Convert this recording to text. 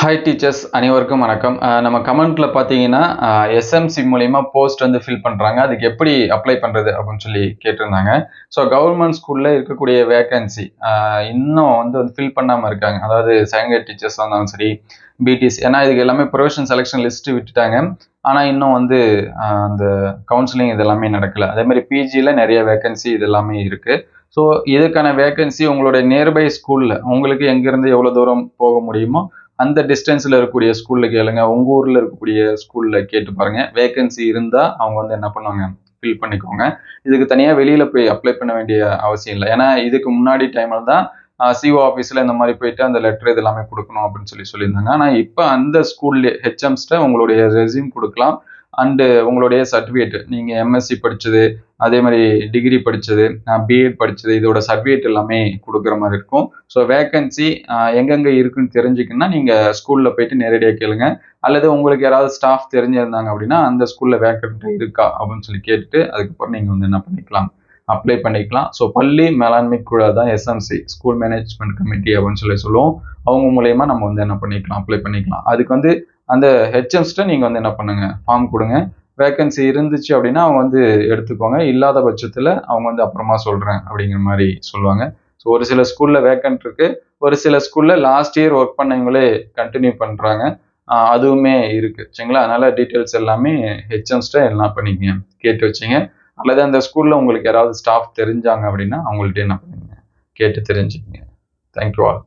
Hi teachers அனைவருக்கும் வணக்கம். நம்ம கமெண்ட்ல பார்த்தீங்கன்னா எஸ்எம்சி மூலியமா போஸ்ட் வந்து ஃபில் பண்றாங்க. அதுக்கு எப்படி அப்ளை பண்றது அப்படின்னு சொல்லி கேட்டிருந்தாங்க. ஸோ கவர்மெண்ட் ஸ்கூல்ல இருக்கக்கூடிய வேகன்சி இன்னும் வந்து வந்து ஃபில் பண்ணாம இருக்காங்க. அதாவது செகண்ட் டீச்சர்ஸ் இருந்தாலும் சரி பிடிஸ் ஏன்னா இதுக்கு எல்லாமே ப்ரொவிஷன் செலெக்ஷன் லிஸ்ட் விட்டுட்டாங்க. ஆனால் இன்னும் வந்து அந்த கவுன்சிலிங் இது எல்லாமே நடக்கல. அதே மாதிரி பிஜியில் நிறைய வேகன்சி இது எல்லாமே இருக்கு. ஸோ இதுக்கான வேகன்சி உங்களுடைய நியர்பை ஸ்கூலில் உங்களுக்கு எங்கேருந்து எவ்வளோ தூரம் போக முடியுமோ அந்த டிஸ்டன்ஸில் இருக்கக்கூடிய ஸ்கூலில் கேளுங்க. உங்கள் ஊரில் இருக்கக்கூடிய ஸ்கூலில் கேட்டு பாருங்கள் வேகன்சி இருந்தால் அவங்க வந்து என்ன பண்ணுவாங்க? ஃபில் பண்ணிக்கோங்க. இதுக்கு தனியாக வெளியில் போய் அப்ளை பண்ண வேண்டிய அவசியம் இல்லை. ஏன்னா இதுக்கு முன்னாடி டைமில் தான் சிஓ ஆஃபீஸில் இந்த மாதிரி போயிட்டு அந்த லெட்டர் இது எல்லாமே கொடுக்கணும் அப்படின்னு சொல்லி சொல்லியிருந்தாங்க. ஆனால் இப்போ அந்த ஸ்கூல்லே ஹெச்எம்ஸ்ட்டை உங்களுடைய ரெஸ்யூம் கொடுக்கலாம். அண்டு உங்களுடைய சர்டிஃபிகேட் நீங்கள் எம்எஸ்சி படித்தது அதே மாதிரி டிகிரி படித்தது பிஎட் படித்தது இதோட சர்டிஃபிகேட் எல்லாமே கொடுக்குற மாதிரி இருக்கும். ஸோ வேகன்சி எங்கெங்கே இருக்குன்னு தெரிஞ்சுக்கணும்னா நீங்கள் ஸ்கூலில் போயிட்டு நேரடியாக கேளுங்க. அல்லது உங்களுக்கு யாராவது ஸ்டாஃப் தெரிஞ்சிருந்தாங்க அப்படின்னா அந்த ஸ்கூலில் வேக்கன்ட் இருக்கா அப்படின்னு சொல்லி கேட்டுட்டு அதுக்கப்புறம் நீங்கள் வந்து என்ன பண்ணிக்கலாம். அப்ளை பண்ணிக்கலாம். ஸோ பள்ளி மேலாண்மை குழு தான் எஸ்எம்சி ஸ்கூல் மேனேஜ்மெண்ட் கமிட்டி அப்படின்னு சொல்லி சொல்லுவோம். அவங்க மூலயமா நம்ம வந்து என்ன பண்ணிக்கலாம் அப்ளை பண்ணிக்கலாம். அதுக்கு வந்து அந்த ஹெச்எம்ஸ்ட்டை நீங்கள் வந்து என்ன பண்ணுங்கள் ஃபார்ம் கொடுங்க. வேக்கன்சி இருந்துச்சு அப்படின்னா அவங்க வந்து எடுத்துக்கோங்க. இல்லாத பட்சத்தில் அவங்க வந்து அப்புறமா சொல்கிறேன் அப்படிங்கிற மாதிரி சொல்லுவாங்க. ஸோ ஒரு சில ஸ்கூலில் வேக்கன்ட் இருக்குது ஒரு சில ஸ்கூலில் லாஸ்ட் இயர் ஒர்க் பண்ணவங்களே கண்டினியூ பண்ணுறாங்க அதுவுமே இருக்குது சரிங்களா? அதனால டீட்டெயில்ஸ் எல்லாமே ஹெச்எம்ஸ்ட்டை எல்லாம் பண்ணிக்கங்க. கேட்டு வச்சிங்க. அல்லது அந்த ஸ்கூலில் உங்களுக்கு யாராவது ஸ்டாஃப் தெரிஞ்சாங்க அப்படின்னா அவங்கள்ட்ட என்ன பண்ணுங்க கேட்டு தெரிஞ்சுக்கங்க. Thank you all